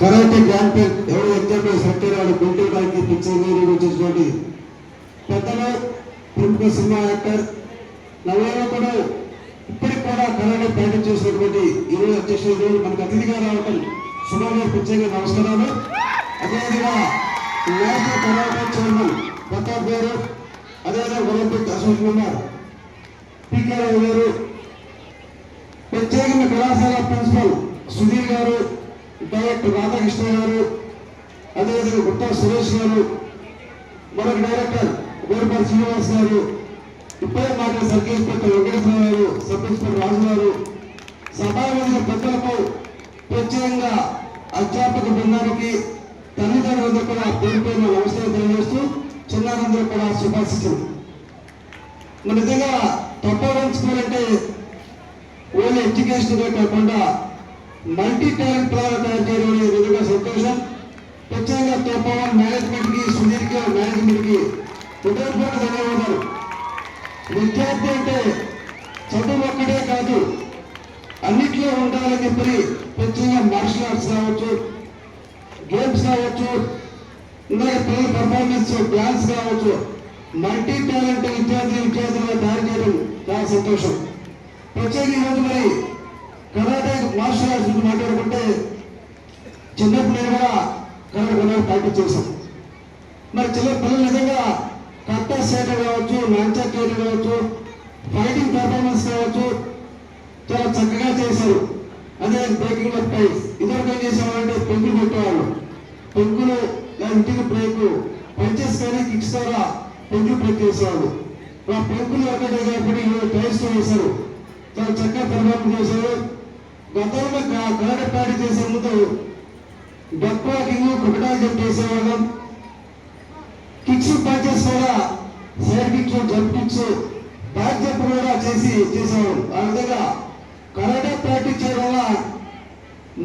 Karate grand ఎవరు example select అయిన గుంటూరు దానికి పిక్చర్ మీరు వచ్చేటువంటి పెద్దలు ప్రముఖ సినిమా యాక్టర్ నవయువకుడు ఇప్పటికి కూడా కరాటే ప్రాక్టీస్ చేసినటువంటి ఈరోజు అధ్యక్షుడు మనకు అతిథిగా రావటం సుమారు ప్రత్యేక నమస్కారాలు. అదేవిధంగా నేషనల్ కరాటే చైర్మన్ ప్రతాప్ గారు అదేవిధంగా ఒలింపిక్ అసోసియేషన్ మెంబర్ పీకే గారు ప్రత్యేకంగా కళాశాల ప్రిన్సిపల్ సుధీర్ గారు డైరెక్టర్ రాధాకృష్ణ గారు అదేవిధంగా గుట్టా సురేష్ గారు మరొక డైరెక్టర్ గోరుపల్లి శ్రీనివాస్ గారు ఇప్పుడే మాట్లాడిన సబ్ ఇన్స్పెక్టర్ వెంకటేశ్వర గారు సబ్ ఇన్స్పెక్టర్ రాజు గారు సమావేశ పెద్దలకు ప్రత్యేకంగా అధ్యాపక బృందానికి తల్లిదండ్రులందరూ కూడా పేరు పేరున నమస్కారం తెలియజేస్తూ చిన్నారందరూ కూడా శుభాశిస్తులు. మన నిజంగా తప్పవరించుకోవాలంటే ఓన్లీ ఎడ్యుకేషన్ కాకుండా మల్టీ టాలెంట్ ద్వారా తయారు చేయడం అనేది సంతోషం. ప్రత్యేకంగా తోపవన్ మేనేజ్మెంట్కి సుధీర్ మేనేజ్మెంట్కి హృదయపూర్వక ధన్యవాదాలు. విద్యార్థి అంటే చదువు ఒక్కటే కాదు అన్నిట్లో ఉండాలని చెప్పి ప్రత్యేకంగా మార్షల్ ఆర్ట్స్ కావచ్చు గేమ్స్ కావచ్చు ఇందాక పిల్లల పర్ఫార్మెన్స్ డ్యాన్స్ కావచ్చు మల్టీ టాలెంట్ విద్యార్థి విద్యార్థులుగా తయారు చేయడం చాలా సంతోషం. ప్రత్యేక ఈరోజు మరి కరాటే మార్షల్ ఆర్ట్స్ గురించి మాట్లాడుకుంటే చిన్నప్పుడు నేను కూడా కరాటే కొన్నాడు ప్రాక్టీస్ చేశాం మరి చిన్న పిల్లలు నిజంగా కట్ట సేట కావచ్చు లంచ కేట కావచ్చు ఫైటింగ్ పర్ఫార్మెన్స్ కావచ్చు చాలా చక్కగా చేశారు. అదే బ్రేకింగ్ ఆఫ్ టైస్ ఇదివరకు ఏం చేసేవాళ్ళంటే పెంకులు పెట్టేవాళ్ళు పెంకులు ఇంటికి బ్రేక్ పంచెస్ కానీ కిక్స్ ద్వారా పెంకులు బ్రేక్ చేసేవాళ్ళు. ఆ పెంకులు ఒకటే కాబట్టి టైర్స్ వేశారు. చాలా చక్కగా పర్ఫార్మెన్స్ చేశారు. గతంలో కరాటే పార్టీ చేసే ముందు డక్ వాకింగ్ క్రికెట్ జంప్ చేసేవాళ్ళం కిక్స్ పంచెస్ కూడా side kicks jump kicks back jump కూడా చేసి చేసేవాడు ఆ విధంగా కరాటే ప్రాక్టీస్ చేయడం వల్ల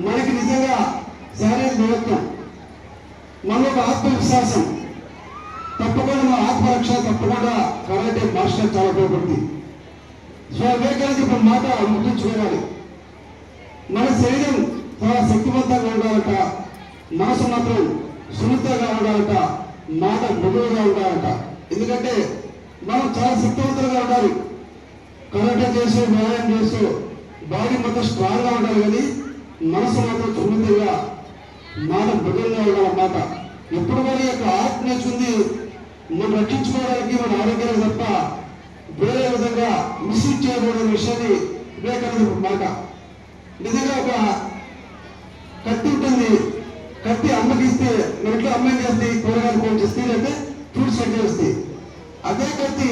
మనకి నిజంగా శారీరక దూరత్వం మన ఒక ఆత్మవిశ్వాసం. తప్పకుండా మన ఆత్మరక్ష తప్పకుండా కరాటే భాష చాలా ఉపయోగపడుతుంది. సో వివేకానంద ఇప్పుడు మాట గుర్తుంచుకోవాలి మన శరీరం చాలా శక్తివంతంగా ఉండాలట. మనసు మాత్రం సున్నితంగా ఉండాలట. మాట మృదువుగా ఉండాలట. ఎందుకంటే మనం చాలా శక్తివంతంగా ఉండాలి. కరాటే చేస్తూ వ్యాయామం చేస్తూ బాడీ మొత్తం స్ట్రాంగ్గా ఉండాలి కానీ మనసు మాత్రం సున్నితంగా మాట మృదువుగా ఉండాలన్నమాట. ఎప్పుడు మన యొక్క ఆత్మ నేర్చుకుంది మనం రక్షించుకోవడానికి మన ఆరోగ్యాన్ని తప్ప వేరే విధంగా మిస్యూజ్ చేయకూడని విషయాన్ని వివేకానంద మాట నిజంగా ఒక కత్తి ఉంటుంది. కత్తి అమ్మకి ఇస్తే మన ఇంట్లో అమ్మాయి చేస్తే కూరగాయలు ఫోన్ చేస్తే అంటే ఫ్రూట్స్ కట్టి వస్తాయి. అదే కత్తి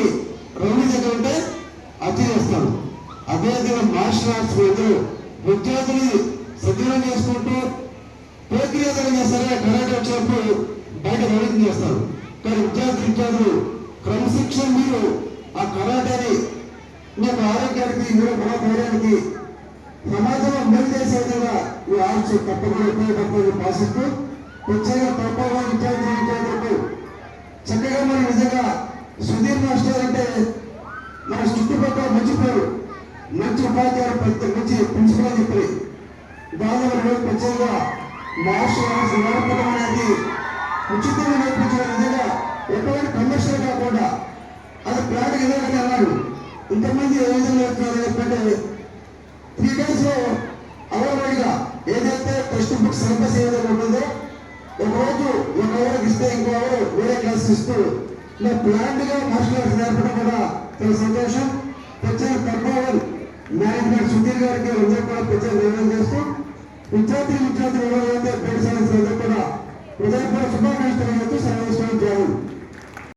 రౌండ్ దగ్గర ఉంటే అతి చేస్తాడు అదే విధంగా మార్షల్ ఆర్ట్స్ ఇద్దరు విద్యార్థులు సద్వినియోగం చేసుకుంటూ ప్రక్రియతలు చేస్తారే? కరాటే వచ్చినప్పుడు బయట రౌడీ చేస్తారు. కానీ విద్యార్థి విద్యార్థులు క్రమశిక్షణ మీరు ఆ కరాటని మీకు ఆరోగ్యానికి మీరు బలపడడానికి సమాజంలో మేలు చేసేదిగా ఈ ఆర్ట్స్ తప్పకుండా ఉపయోగపడుతుంది భాషిస్తూ ప్రత్యేక తప్పగా విద్యార్థి విద్యార్థులకు చక్కగా మనం నిజంగా సుధీర్ మాస్టర్ అంటే మన చుట్టుపక్కల మంచి పేరు మంచి ఉపాధ్యాయులు మంచి ప్రిన్సిపల్ అని చెప్పి దాదాపు ప్రత్యేకంగా మార్షల్ ఆర్ట్స్ నేర్పడం అనేది ఉచితంగా నేర్పించడం నిజంగా ఎటువంటి కమర్షియల్ కాకుండా అది ప్లాన్ ఏదైనా అన్నాడు ఇంతమంది ఏ విధంగా చెప్తున్నారు చెప్పంటే ఈ డేస్లో ఏదైతే టెక్స్ట్ బుక్ సిలబస్ ఏదైతే ఉంటుందో ఒకరోజు ఒక ఎవరికి ఇస్తే ఇంకో ఎవరు వేరే క్లాస్ ఇస్తూ ఇలా ప్లాంట్గా మార్షల్ ఆర్ట్స్ నేర్పడం కూడా చాలా సంతోషం. ప్రత్యేక పద్మావన్ మేనేజ్మెంట్ సుధీర్ గారికి అందరూ కూడా ప్రత్యేక నిర్ణయం చేస్తూ విద్యార్థి విద్యార్థులు ఎవరైతే పేరు సాధించిన కూడా హృదయపూర్వక శుభాకాంక్షలు తెలియజేస్తూ సర్వేశ్వరం జరుగుతుంది